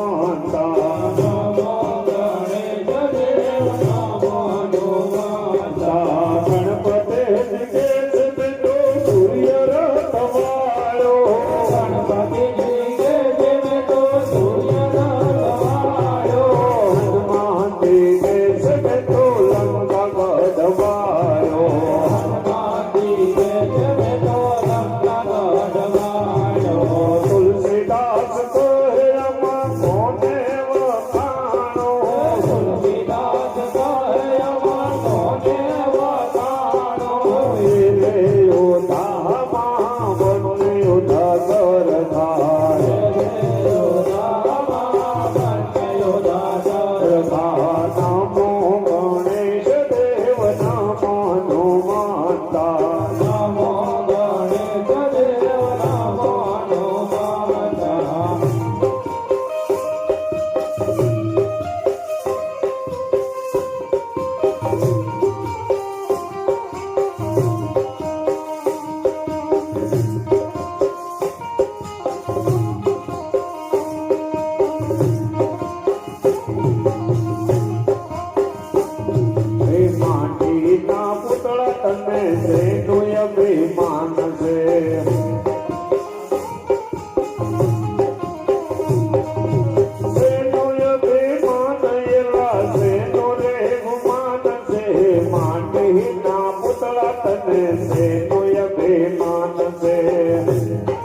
Santa. માટીના સે કોઈ અભિમાન છે.